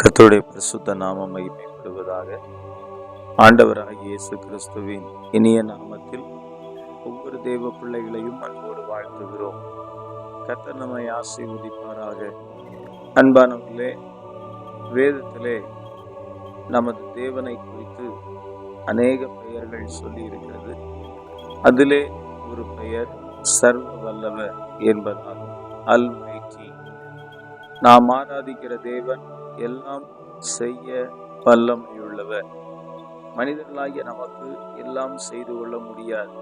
கர்த்தருடைய பிரசுத்த நாமம் மகிமைப்படுவதாக ஆண்டவராக இயேசு கிறிஸ்துவின் இனிய நாமத்தில் ஒவ்வொரு தெய்வ பிள்ளைகளையும் அன்போடு வாழ்த்துகிறோம். கர்த்தர் நம்மை ஆசீர்வதிப்பாராக. அன்பானவர்களே வேதத்திலே நமது தேவனை குறித்து அநேக பெயர்கள் சொல்லி இருக்கிறது அதிலே ஒரு பெயர் சர்வ வல்லவர் என்பதால் அல் நாம் ஆராதிக்கிற தேவன் எல்லாம் செய்ய வல்லமையுள்ளவர் மனிதர்களாகிய நமக்கு எல்லாம் செய்து கொள்ள முடியாது.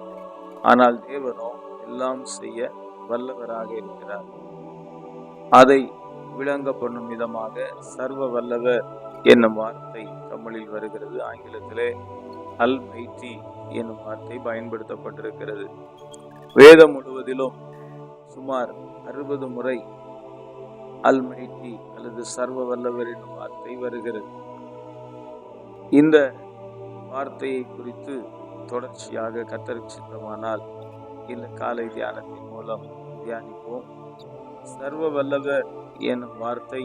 ஆனால் தேவனோ எல்லாம் செய்ய வல்லவராக இருக்கிறார். அதை விளங்க பண்ணும் விதமாக சர்வ வல்லவர் என்னும் வார்த்தை தமிழில் வருகிறது. ஆங்கிலத்திலே அல் மைத்தி என்னும் வார்த்தை பயன்படுத்தப்பட்டிருக்கிறது. வேதம் முழுவதிலும் சுமார் அறுபது முறை அல்மைட்டி அல்லது சர்வ வல்லவர் என்னும் வார்த்தை வருகிறது. இந்த வார்த்தையை குறித்து தொடர்ச்சியாக கத்தருக்கு சித்தமானால் இந்த காலை தியானத்தின் மூலம் தியானிப்போம். சர்வ வல்லவர் என்னும் வார்த்தை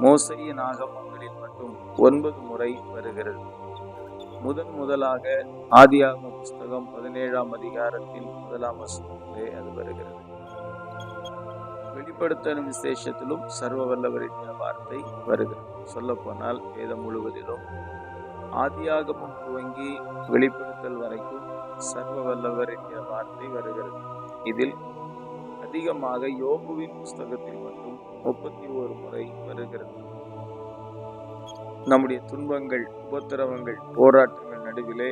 மோசையின் ஆகமங்களில் மட்டும் ஒன்பது முறை வருகிறது. முதன் முதலாக ஆதியாகம புஸ்தகம் பதினேழாம் அதிகாரத்தின் முதலாம் வசனத்திலே அது வருகிறது. வெளிப்படுத்தலும் விசேஷத்திலும் சர்வ வல்லவரின் வார்த்தை வருகிறது சொல்ல போனால் வேதம் முழுவதிலும் ஆதியாகமும் துவங்கி வெளிப்படுத்தல் வரைக்கும் சர்வ வல்லவர் என்கிற வார்த்தை வருகிறது. இதில் அதிகமாக யோகுவின் புஸ்தகத்தில் மட்டும் முப்பத்தி ஓரு முறை வருகிறது. நம்முடைய துன்பங்கள் உபத்திரவங்கள் போராட்டங்கள் நடுவிலே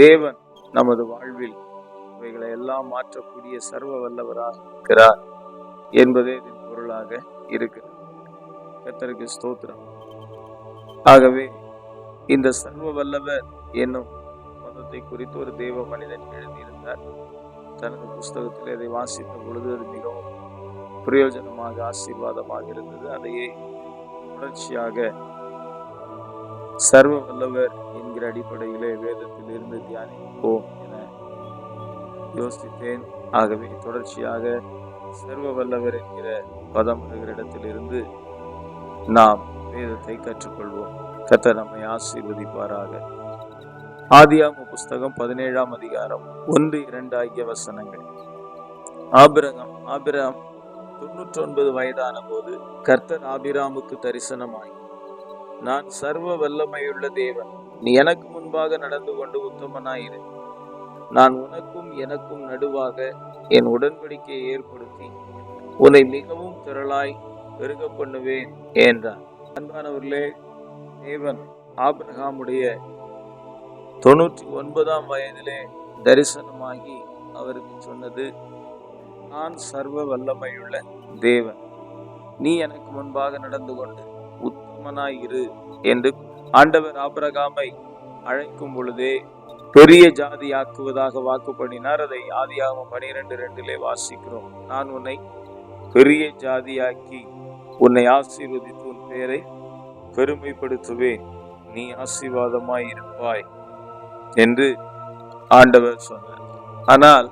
தேவன் நமது வாழ்வில் இவைகளை எல்லாம் மாற்றக்கூடிய சர்வ வல்லவராக இருக்கிறார். என்பதே இதன் பொருளாக இருக்கிறது கத்தருக்கு ஸ்தோத்திரம். ஆகவே இந்த சர்வ வல்லவர் என்னும் மதத்தை குறித்து ஒரு தெய்வ மனிதன் எழுதியிருந்தார். தனது புஸ்தகத்தில் அதை வாசித்த பொழுது அது மிகவும் பிரயோஜனமாக ஆசீர்வாதமாக இருந்தது. அதையே தொடர்ச்சியாக சர்வ வல்லவர் என்கிற அடிப்படையிலே வேதத்தில் இருந்து தியானிப்போம் என யோசித்தேன். ஆகவே தொடர்ச்சியாக சர்வ வல்லவர் என்கிற பதம் இடத்திலிருந்து நாம் வேதத்தை கற்றுக்கொள்வோம். கத்த நம்மை ஆசீர்வதிப்பாராக. ஆதியாம புஸ்தகம் பதினேழாம் அதிகாரம் ஒன்று இரண்டு ஆகிய வசனங்கள். ஆபிரகம் ஆபிரகம் தொண்ணூற்றி ஒன்பது வயதான போது கர்த்தர் ஆபிராமுக்கு தரிசனமாய் நான் சர்வ வல்லமையுள்ள தேவன். நீ எனக்கு முன்பாக நடந்து கொண்டு உத்தமனாயிரு. நான் உனக்கும் எனக்கும் நடுவாக என் உடன்படிக்கையை ஏற்படுத்தி உன்னை மிகவும் திரளாய் பெருக பண்ணுவேன் என்றார். அன்பானவர்களே தேவன் ஆபிரகாமுடைய தொண்ணூற்றி ஒன்பதாம் வயதிலே தரிசனமாகி அவருக்கு சொன்னது நான் சர்வ வல்லமையுள்ள தேவன். நீ எனக்கு முன்பாக நடந்து கொண்டு உத்தமனாய் இரு என்று ஆண்டவர் ஆபிரகாமை அழைக்கும் பொழுதே பெரிய ஜாதி ஆக்குவதாக வாக்கு பண்ணினார். அதை ஆதியாகவும் பனிரெண்டு ரெண்டிலே வாசிக்கிறோம். நான் உன்னை பெரிய ஜாதியாக்கி உன்னை ஆசீர்வதித்து உன் பெயரை பெருமைப்படுத்துவேன். நீ ஆசீர்வாதமாய் இருப்பாய் என்று ஆண்டவர் சொன்னார். ஆனால்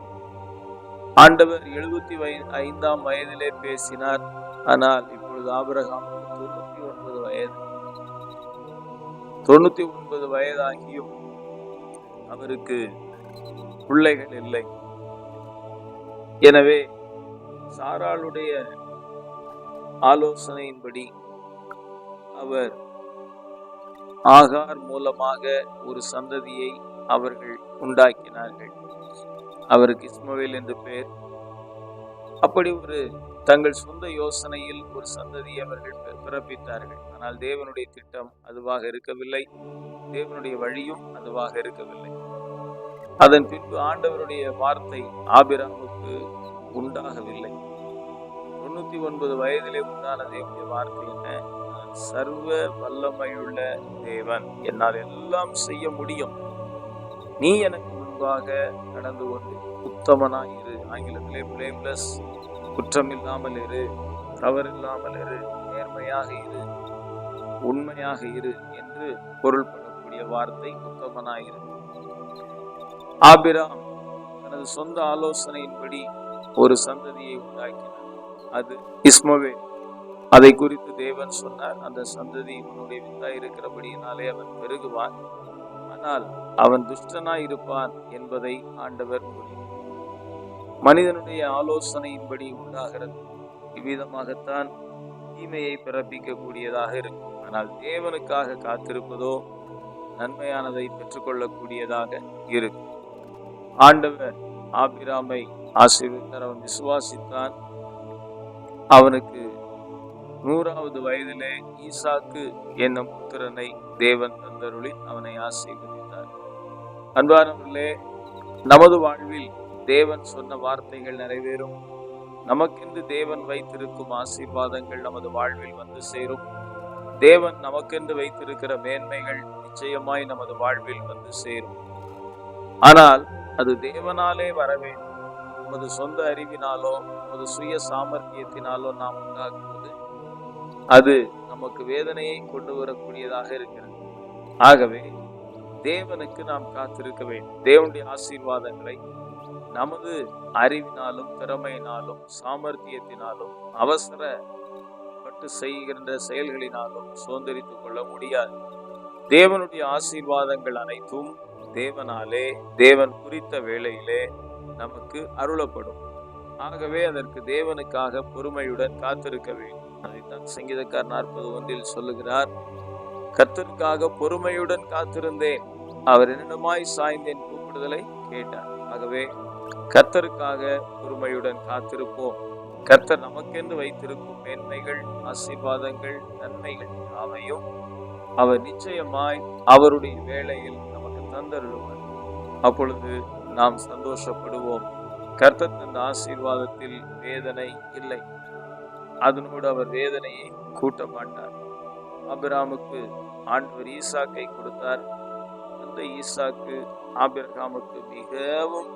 ஆண்டவர் எழுபத்தி வய ஐந்தாம் வயதிலே பேசினார். ஆனால் இப்பொழுது ஆபரகாம் தொண்ணூத்தி ஒன்பது வயது. தொண்ணூத்தி ஒன்பது வயதாகியும் அவருக்கு பிள்ளைகள் இல்லை. எனவே சாராளுடைய ஆலோசனையின்படி அவர் ஆகார் மூலமாக ஒரு சந்ததியை அவர்கள் உண்டாக்கினார்கள். அவருக்கு இஸ்மவேல் என்று பெயர். அப்படி ஒரு தங்கள் சொந்த யோசனையில் ஒரு சந்ததியை அவர்கள் பிறப்பித்தார்கள். ஆனால் தேவனுடைய திட்டம் அதுவாக இருக்கவில்லை. தேவனுடைய வழியும் அதுவாக இருக்கவில்லை. அதன் பின்பு ஆண்டவருடைய வார்த்தை ஆபிராமுக்கு உண்டாகவில்லை. தொண்ணூத்தி ஒன்பது வயதிலே உண்டான தேவனுடைய வார்த்தை என்ன? சர்வ வல்லமையுள்ள தேவன். என்னால் எல்லாம் செய்ய முடியும். நீ எனக்கு முன்பாக நடந்து கொண்டு உத்தமனாய் இரு. ஆங்கிலத்திலே பிளேம்லெஸ் குற்றம் இல்லாமல் இரு. தவறு இல்லாமல் இரு. நேர்மையாக இரு. உண்மையாக இரு என்று பொருள்படக்கூடிய வார்த்தை உத்தமனாய் இரு. ஆபிராம் தனது சொந்த ஆலோசனையின்படி ஒரு சந்ததியை உண்டாக்கினார். அது இஸ்மவே அதை குறித்து தேவன் சொன்னார் அந்த சந்ததி உன்னுடைய வித்தாய் இருக்கிறபடியினாலே அவன் பெருகுவான். ஆனால் அவன் துஷ்டனாய் இருப்பான் என்பதை ஆண்டவர் கூறினார். மனிதனுடைய ஆலோசனையின்படி உண்டாகிறது. இவ்விதமாகத்தான் தீமையை பிறப்பிக்கக்கூடியதாக இருக்கும். ஆனால் தேவனுக்காக காத்திருப்பதோ நன்மையானதை பெற்றுக்கொள்ளக்கூடியதாக இருக்கும். ஆண்டவர் ஆபிராமை ஆசீர்வித்தார் அவன் விசுவாசித்தான். அவனுக்கு நூறாவது வயதிலே ஈசாக்கு என்னும் புத்திரனை தேவன் தந்தருளி அவனை ஆசீர்வதித்தார். அன்பானவர்களே நமது வாழ்வில் தேவன் சொன்ன வார்த்தைகள் நிறைவேறும். நமக்கென்று தேவன் வைத்திருக்கும் ஆசீர்வாதங்கள் நமது வாழ்வில் வந்து சேரும். தேவன் நமக்கென்று வைத்திருக்கிற மேன்மைகள் நிச்சயமாய் நமது வாழ்வில் வந்து சேரும். ஆனால் அது தேவனாலே வர வேண்டும். நமது சொந்த அறிவினாலோ நமது சுய சாமர்த்தியத்தினாலோ நாம் உண்டாக்குவது அது நமக்கு வேதனையை கொண்டு வரக்கூடியதாக இருக்கிறது. ஆகவே தேவனுக்கு நாம் காத்திருக்க வேண்டும். தேவனுடைய ஆசீர்வாதங்களை நமது அறிவினாலும் திறமையினாலும் சாமர்த்தியத்தினாலும் அவசர பட்டு செய்கின்ற செயல்களினாலும் சுதந்திரித்துக் கொள்ள முடியாது. தேவனுடைய ஆசீர்வாதங்கள் அனைத்தும் தேவனாலே தேவன் குறித்த வேளையிலே நமக்கு அருளப்படும். ஆகவே அதற்கு தேவனுக்காக பொறுமையுடன் காத்திருக்க வேண்டும். அதைத்தான் சங்கீதக்கார் நாற்பது ஒன்றில் சொல்லுகிறார் கத்தருக்காக பொறுமையுடன் காத்திருந்தேன். அவர் என்னிடமாய் சாய்ந்தேன் கூப்பிடுதலை கேட்டார். ஆகவே கத்தருக்காக பொறுமையுடன் காத்திருப்போம். கர்த்தர் நமக்கென்று வைத்திருக்கும் மேன்மைகள் ஆசீர்வாதங்கள் நன்மைகள் யாவையும் அவர் நிச்சயமாய் அவருடைய வேலையில் தந்தருளுவார் அப்பொழுது நாம் சந்தோஷப்படுவோம். கர்த்தர் தந்த ஆசீர்வாதத்தில் வேதனை இல்லை. அதனோடு அவர் வேதனையை கூட்ட மாட்டார் அபிராமுக்கு ஆண்டவர் ஈசாக்கை கொடுத்தார். அந்த ஈசாக்கு ஆபிரகாமுக்கு மிகவும்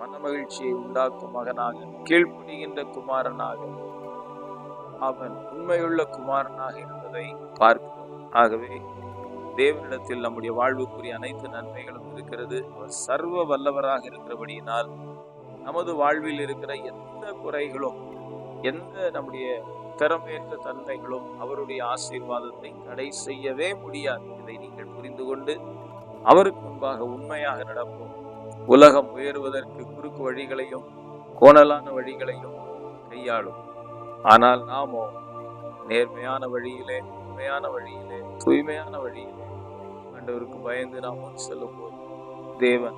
மனமகிழ்ச்சியை உண்டாக்கும் மகனாக கீழ்ப்படுகின்ற குமாரனாக அவன் உண்மையுள்ள குமாரனாக இருந்ததை பார்க்கிறோம். ஆகவே தேவனிடத்தில் நம்முடைய வாழ்வுக்குரிய அனைத்து நன்மைகளும் இருக்கிறது. அவர் சர்வ வல்லவராக இருக்கிறபடியினால் நமது வாழ்வில் இருக்கிற எந்த குறைகளும் எந்த நம்முடைய திறமையற்ற தன்மைகளும் அவருடைய ஆசீர்வாதத்தை தடை செய்யவே முடியாது. இதை நீங்கள் புரிந்து கொண்டு அவருக்கு முன்பாக உண்மையாக நடப்போம். உலகம் உயர்வதற்கு குறுக்கு வழிகளையும் கோணலான வழிகளையும் கையாளும். ஆனால் நாமோ நேர்மையான வழியிலே உண்மையான வழியிலே தூய்மையான வழியிலே ஆண்டவருக்கு பயந்து நாம் முன் செல்லும் போது தேவன்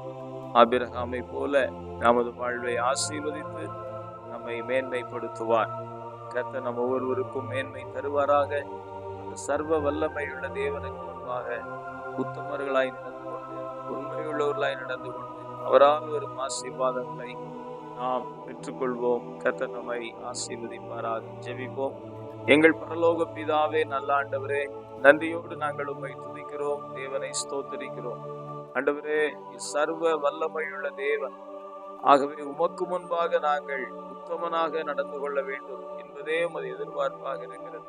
அபிரகாமை போல நமது வாழ்வை ஆசீர்வதித்து நம்மை மேன்மைப்படுத்துவார். கத்த நம் ஒவ்வொருவருக்கும் மேன்மை தருவாராக. அந்த சர்வ வல்லமையுள்ள தேவனுக்கு முன்பாக உத்தமர்களாய் நடந்து கொண்டு உண்மையுள்ளவர்களாய் நடந்து கொண்டு அவரால் வரும் ஆசீர்வாதங்களை நாம் பெற்றுக்கொள்வோம். கத்த நம்மை ஆசீர்வதிப்பாராக. ஜெபிப்போம். எங்கள் பரலோக பிதாவே நல்ல ஆண்டவரே நன்றியோடு நாங்கள் உம்மை துதிக்கிறோம் தேவனை ஸ்தோத்தரிக்கிறோம். ஆண்டவரே சர்வ வல்லமையுள்ள தேவன். ஆகவே உமக்கு முன்பாக நாங்கள் உத்தமனாக நடந்து கொள்ள வேண்டும் என்பதே உமது எதிர்பார்ப்பாக இருக்கிறது.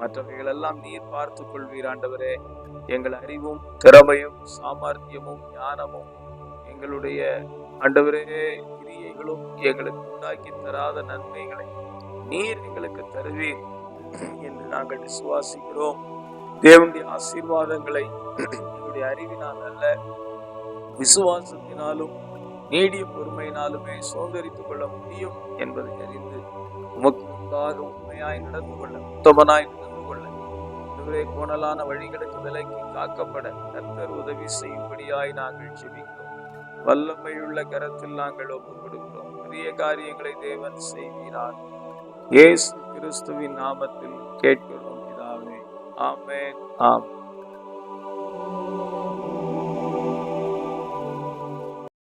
மற்றவைகள் எல்லாம் நீர் பார்த்துக் கொள்வீர் ஆண்டவரே. எங்கள் அறிவும் திறமையும் சாமர்த்தியமும் ஞானமும் எங்களுடைய ஆண்டவரே கிரியைகளும் எங்களுக்கு உண்டாக்கி தராத நன்மைகளை நீர் எங்களுக்கு தருவீர். என்று நாங்கள் விசுவாசிக்கிறோம். தேவனுடைய ஆசீர்வாதங்களை எங்களுடைய அறிவினால் அல்ல விசுவாசத்தினாலும் நீடிய பொறுமையினாலுமே சுதந்திரித்துக் கொள்ள முடியும் என்பதை அறிந்து உமக்கு முன்பாக உண்மையாய் நடந்து கொள்ள உத்தமனாய் நடந்து கொள்ள இதுவரை கோணலான வழிகளுக்கு விலக்கி காக்கப்பட கர்த்தர் உதவி செய்யும்படியாய் நாங்கள் செபிக்கிறோம் வல்லமையுள்ள கரத்தில் நாங்கள் ஒப்புக் கொடுக்கிறோம். பெரிய காரியங்களை தேவன் செய்கிறார் இயேசு கிறிஸ்துவின் நாமத்தில் கேட்கிறோம் பிதாவே ஆமென் ஆமென்